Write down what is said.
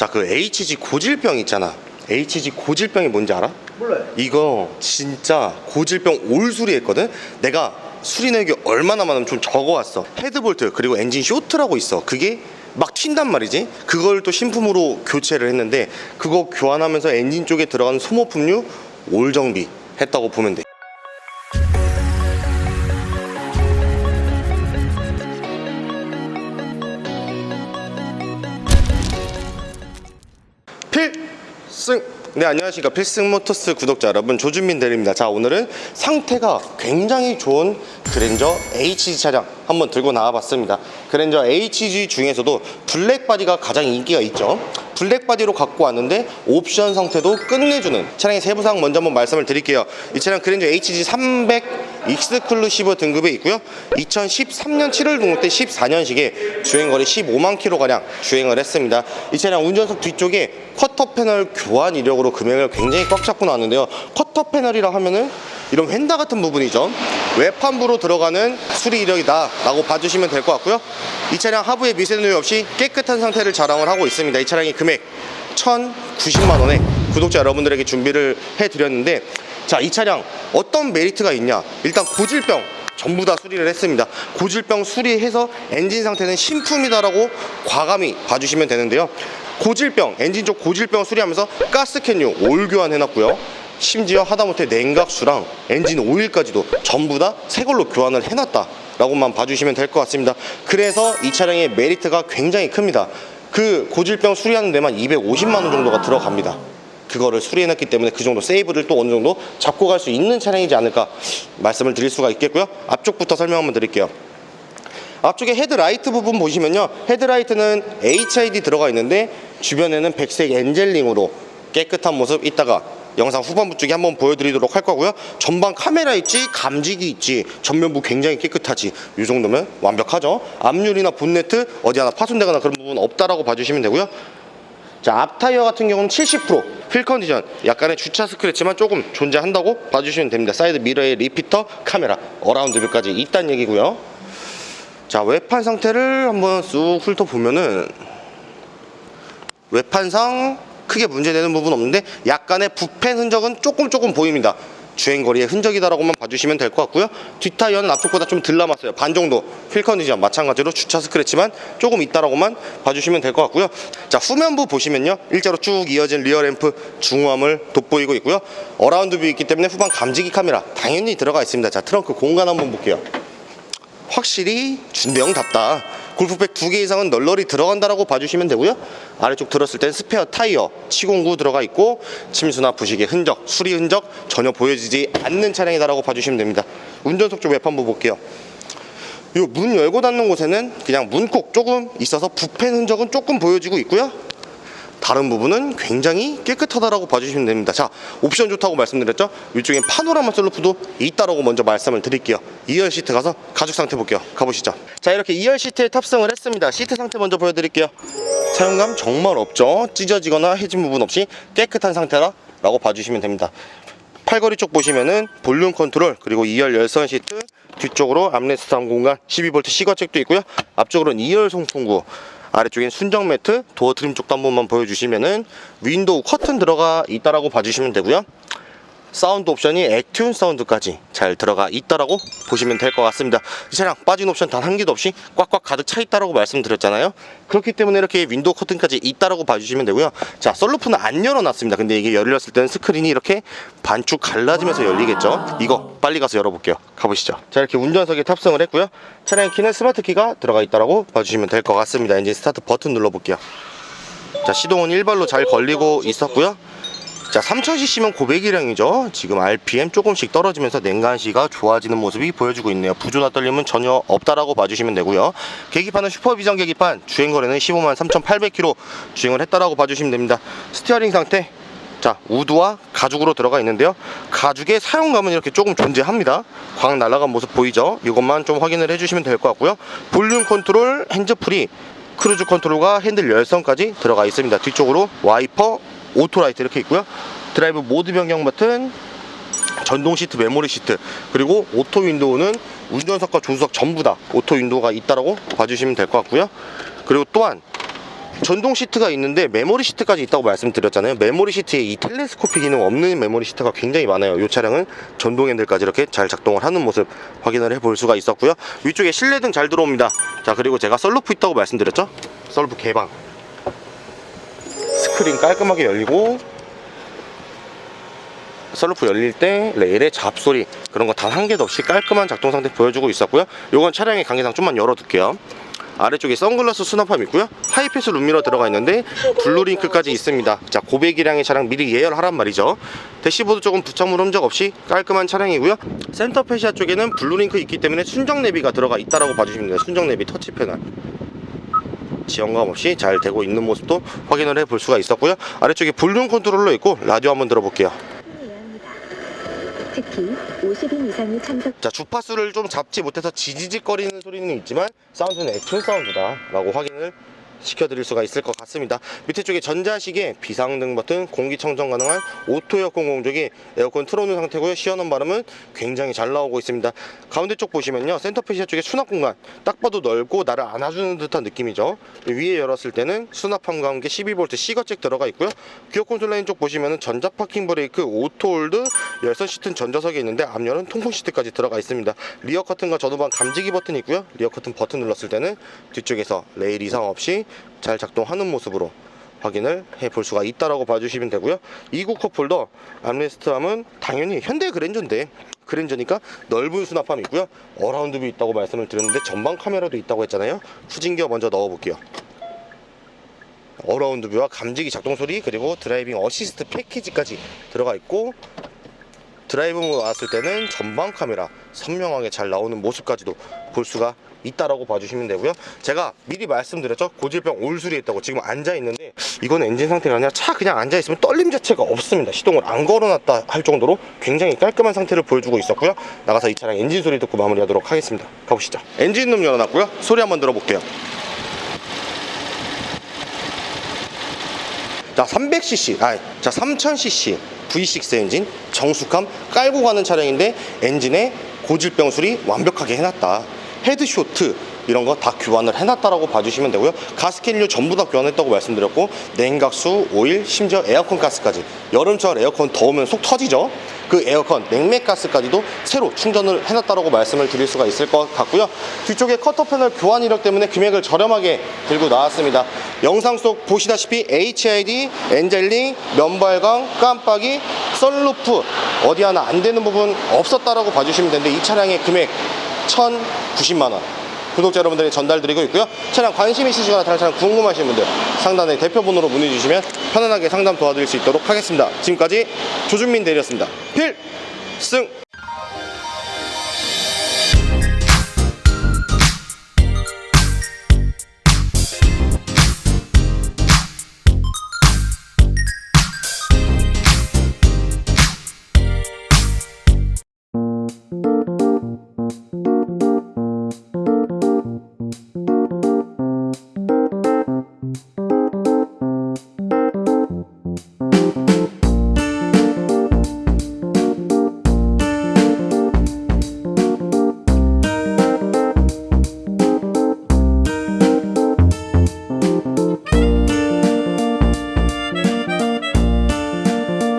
자, 그 HG 고질병 있잖아. HG 고질병이 뭔지 알아? 몰라요. 이거 진짜 고질병 올수리 했거든? 내가 수리 내역이 얼마나 많으면 좀 적어왔어. 헤드볼트, 그리고 엔진 쇼트라고 있어. 그게 막 튄단 말이지. 그걸 또 신품으로 교체를 했는데, 그거 교환하면서 엔진 쪽에 들어가는 소모품류 올 정비 했다고 보면 돼. 네 안녕하십니까. 필승모터스 구독자 여러분 조준민 대리입니다. 자 오늘은 상태가 굉장히 좋은 그랜저 HG 차량 한번 들고 나와봤습니다. 그랜저 HG 중에서도 블랙바디가 가장 인기가 있죠. 블랙바디로 갖고 왔는데 옵션 상태도 끝내주는 차량의 세부사항 먼저 한번 말씀을 드릴게요. 이 차량 그랜저 HG 300 익스클루시브 등급에 있고요. 2013년 7월 등록 때 14년식에 주행거리 15만 킬로가량 주행을 했습니다. 이 차량 운전석 뒤쪽에 쿼터 패널 교환 이력으로 금액을 굉장히 꽉 잡고 나왔는데요. 쿼터 패널이라 하면은 이런 휀다 같은 부분이죠. 외판부로 들어가는 수리 이력이다 라고 봐주시면 될 것 같고요. 이 차량 하부에 미세 누유 없이 깨끗한 상태를 자랑을 하고 있습니다. 이 차량의 금액 1,090만 원에 구독자 여러분들에게 준비를 해드렸는데 자 이 차량 어떤 메리트가 있냐? 일단 고질병 전부 다 수리를 했습니다. 고질병 수리해서 엔진 상태는 신품이다라고 과감히 봐주시면 되는데요 고질병 엔진 쪽 고질병 수리하면서 가스캔유 올 교환해놨고요. 심지어 하다못해 냉각수랑 엔진 오일까지도 전부 다 새 걸로 교환을 해놨다 라고만 봐주시면 될 것 같습니다. 그래서 이 차량의 메리트가 굉장히 큽니다. 그 고질병 수리하는 데만 250만 원 정도가 들어갑니다. 그거를 수리해놨기 때문에 그 정도 세이브를 또 어느 정도 잡고 갈 수 있는 차량이지 않을까 말씀을 드릴 수가 있겠고요. 앞쪽부터 설명 한번 드릴게요. 앞쪽에 헤드라이트 부분 보시면요. 헤드라이트는 HID 들어가 있는데 주변에는 백색 엔젤링으로 깨끗한 모습 이따가 영상 후반부 쪽에 한번 보여드리도록 할 거고요. 전방 카메라 있지 감지기 있지 전면부 굉장히 깨끗하지. 이 정도면 완벽하죠? 앞유리나 본네트 어디 하나 파손되거나 그런 부분 없다라고 봐주시면 되고요. 자, 앞 타이어 같은 경우는 70%휠 컨디션. 약간의 주차 스크래치만 조금 존재한다고 봐주시면 됩니다. 사이드 미러에 리피터, 카메라, 어라운드 뷰까지 있다는 얘기고요. 자, 외판 상태를 한번 쑥 훑어보면은 외판상 크게 문제되는 부분 없는데 약간의 부펜 흔적은 조금 조금 보입니다. 주행거리의 흔적이다라고만 봐주시면 될 것 같고요. 뒷타이어는 앞쪽보다 좀 덜 남았어요. 반 정도 휠 컨디션 마찬가지로 주차 스크래치만 조금 있다라고만 봐주시면 될 것 같고요. 자 후면부 보시면요. 일자로 쭉 이어진 리어 램프 중후함을 돋보이고 있고요. 어라운드 뷰 있기 때문에 후방 감지기 카메라 당연히 들어가 있습니다. 자 트렁크 공간 한번 볼게요. 확실히 준대형답다. 골프백 두 개 이상은 널널히 들어간다라고 봐주시면 되고요. 아래쪽 들었을 땐 스페어 타이어 치공구 들어가 있고 침수나 부식의 흔적, 수리 흔적 전혀 보여지지 않는 차량이다라고 봐주시면 됩니다. 운전석 쪽 외판부 볼게요. 이 문 열고 닫는 곳에는 그냥 문콕 조금 있어서 부펜 흔적은 조금 보여지고 있고요. 다른 부분은 굉장히 깨끗하다라고 봐주시면 됩니다. 자, 옵션 좋다고 말씀드렸죠? 위쪽엔 파노라마 셀루프도 있다라고 먼저 말씀을 드릴게요. 2열 시트 가서 가죽 상태 볼게요. 가보시죠. 자, 이렇게 2열 시트에 탑승을 했습니다. 시트 상태 먼저 보여드릴게요. 사용감 정말 없죠? 찢어지거나 해진 부분 없이 깨끗한 상태라고 봐주시면 됩니다. 팔걸이 쪽 보시면은 볼륨 컨트롤 그리고 2열 열선 시트 뒤쪽으로 암레스트 함 공간 12V 시거잭도 있고요. 앞쪽으로는 2열 송풍구 아래쪽엔 순정 매트 도어 트림 쪽도 한 번만 보여주시면은 윈도우 커튼 들어가 있다라고 봐주시면 되고요. 사운드 옵션이 액튠 사운드까지 잘 들어가 있다라고 보시면 될 것 같습니다. 이 차량 빠진 옵션 단 한 개도 없이 꽉꽉 가득 차 있다라고 말씀드렸잖아요. 그렇기 때문에 이렇게 윈도우 커튼까지 있다라고 봐주시면 되고요. 자, 썰루프는 안 열어놨습니다. 근데 이게 열렸을 때는 스크린이 이렇게 반축 갈라지면서 열리겠죠. 이거 빨리 가서 열어볼게요. 가보시죠. 자, 이렇게 운전석에 탑승을 했고요. 차량 키는 스마트 키가 들어가 있다라고 봐주시면 될 것 같습니다. 엔진 스타트 버튼 눌러볼게요. 자, 시동은 일발로 잘 걸리고 있었고요. 자 3000cc면 고배기량이죠. 지금 RPM 조금씩 떨어지면서 냉간시가 좋아지는 모습이 보여주고 있네요. 부조나 떨림은 전혀 없다라고 봐주시면 되고요. 계기판은 슈퍼비전 계기판. 주행거리는 15만 3800km 주행을 했다라고 봐주시면 됩니다. 스티어링 상태. 자 우드와 가죽으로 들어가 있는데요. 가죽의 사용감은 이렇게 조금 존재합니다. 광 날아간 모습 보이죠? 이것만 좀 확인을 해주시면 될 것 같고요. 볼륨 컨트롤 핸즈프리 크루즈 컨트롤과 핸들 열선까지 들어가 있습니다. 뒤쪽으로 와이퍼 오토라이트 이렇게 있고요 드라이브 모드 변경 버튼 전동 시트 메모리 시트 그리고 오토 윈도우는 운전석과 조수석 전부 다 오토 윈도우가 있다라고 봐주시면 될 것 같고요 그리고 또한 전동 시트가 있는데 메모리 시트까지 있다고 말씀드렸잖아요. 메모리 시트에 이 텔레스코피 기능 없는 메모리 시트가 굉장히 많아요. 이 차량은 전동 핸들까지 이렇게 잘 작동을 하는 모습 확인을 해볼 수가 있었고요. 위쪽에 실내등 잘 들어옵니다. 자 그리고 제가 썰루프 있다고 말씀드렸죠. 썰루프 개방. 스크린 깔끔하게 열리고 썰루프 열릴 때 레일의 잡소리 그런 거 단 한 개도 없이 깔끔한 작동 상태 보여주고 있었고요. 요건 차량의 관계상 좀만 열어둘게요. 아래쪽에 선글라스 수납함 있고요. 하이패스 룸미러 들어가 있는데 블루링크까지 있습니다. 자 고배기량의 차량 미리 예열하란 말이죠. 대시보드 조금 부착물 흔적 없이 깔끔한 차량이고요. 센터 페시아 쪽에는 블루링크 있기 때문에 순정 내비가 들어가 있다라고 봐주시면 돼요. 순정 내비 터치 패널. 지연감 없이 잘 되고 있는 모습도 확인을 해 볼 수가 있었고요. 아래쪽에 볼륨 컨트롤러 있고 라디오 한번 들어볼게요. 해야 합니다. 특히 50인 이상이 참석 자 주파수를 좀 잡지 못해서 지지직거리는 소리는 있지만 사운드는 액션 사운드다 라고 확인을 시켜드릴 수가 있을 것 같습니다. 밑에 쪽에 전자시계 비상등 버튼 공기청정 가능한 오토 에어컨 공조기 에어컨 틀어놓은 상태고요. 시원한 바람은 굉장히 잘 나오고 있습니다. 가운데 쪽 보시면요. 센터 페시아 쪽에 수납 공간. 딱 봐도 넓고 나를 안아주는 듯한 느낌이죠. 위에 열었을 때는 수납함과 함께 12V C거잭 들어가 있고요. 기어 콘솔 라인 쪽 보시면은 전자 파킹 브레이크 오토 홀드 열선 시트는 전자석에 있는데 앞열은 통풍 시트까지 들어가 있습니다. 리어 커튼과 전후방 감지기 버튼이 있고요. 리어 커튼 버튼 눌렀을 때는 뒤쪽에서 레일 이상 없이 잘 작동하는 모습으로 확인을 해 볼 수가 있다라고 봐주시면 되고요. 2구 컵홀더 암레스트함은 당연히 현대 그랜저인데 그랜저니까 넓은 수납함이 있고요. 어라운드 뷰 있다고 말씀을 드렸는데 전방 카메라도 있다고 했잖아요. 후진기어 먼저 넣어볼게요. 어라운드 뷰와 감지기 작동 소리 그리고 드라이빙 어시스트 패키지까지 들어가 있고 드라이브 모드 나왔을 때는 전방 카메라 선명하게 잘 나오는 모습까지도 볼 수가 있다라고 봐주시면 되고요. 제가 미리 말씀드렸죠. 고질병 올술이 있다고 지금 앉아 있는데 이건 엔진 상태가 아니라 차 그냥 앉아 있으면 떨림 자체가 없습니다. 시동을 안 걸어놨다 할 정도로 굉장히 깔끔한 상태를 보여주고 있었고요. 나가서 이 차량 엔진 소리 듣고 마무리하도록 하겠습니다. 가보시죠. 엔진룸 열어놨고요. 소리 한번 들어볼게요. 자 300cc, 아, 자 3000cc V6 엔진 정숙함 깔고 가는 차량인데 엔진에 고질병 수리 완벽하게 해놨다. 헤드쇼트 이런 거 다 교환을 해놨다라고 봐주시면 되고요. 가스캔류 전부 다 교환했다고 말씀드렸고 냉각수, 오일, 심지어 에어컨 가스까지 여름철 에어컨 더우면 속 터지죠. 그 에어컨 냉매 가스까지도 새로 충전을 해놨다라고 말씀을 드릴 수가 있을 것 같고요. 뒤쪽에 커터 패널 교환 이력 때문에 금액을 저렴하게 들고 나왔습니다. 영상 속 보시다시피 HID, 엔젤링, 면발광, 깜빡이, 썬루프 어디 하나 안 되는 부분 없었다라고 봐주시면 되는데 이 차량의 금액 1,090만 원. 구독자 여러분들이 전달드리고 있고요. 차량 관심 있으시거나 다른 차량 궁금하신 분들 상단에 대표번호로 문의 주시면 편안하게 상담 도와드릴 수 있도록 하겠습니다. 지금까지 조준민 대리였습니다. 필승!